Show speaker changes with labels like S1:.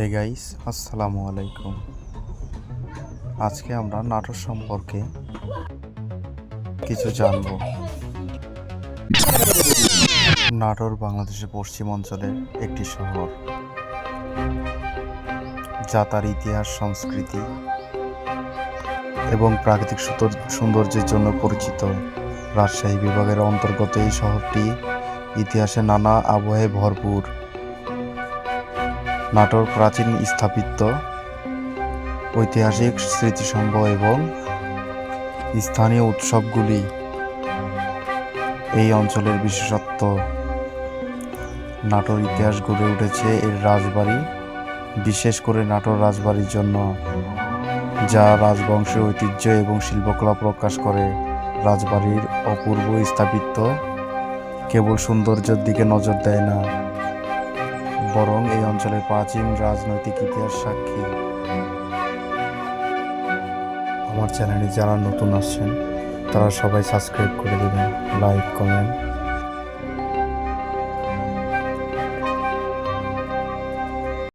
S1: Hey guys আসসালামু আলাইকুম। আজকে আমরা নাটোর সম্পর্কে কিছু জানব। নাটোর, বাংলাদেশের পশ্চিম অঞ্চলের একটি শহর। যা তার ইতিহাস, সংস্কৃতি এবং প্রাকৃতিক সৌন্দর্যের জন্য পরিচিত। রাজশাহী বিভাগের অন্তর্গত এই শহরটি ইতিহাসে নানা আবহে ভরপুর। নাটোর প্রাচীন স্থাপিত্য ঐতিহাসিক স্মৃতিসম্ভ এবং স্থানীয় উৎসবগুলি এই অঞ্চলের বিশেষত্ব। নাটোর ইতিহাস গড়ে উঠেছে এর রাজবাড়ি, বিশেষ করে নাটোর রাজবাড়ির জন্য, যা রাজবংশের ঐতিহ্য এবং শিল্পকলা প্রকাশ করে। রাজবাড়ির অপূর্ব স্থাপিত্য কেবল সৌন্দর্যের দিকে নজর দেয় না। বরং এই অঞ্চলের প্রাচীন রাজনৈতিক ইতিহাস সাক্ষী। আমার চ্যানেলে যারা নতুন আসছেন, তারা সবাই সাবস্ক্রাইব করে দেবেন, লাইক, কমেন্ট।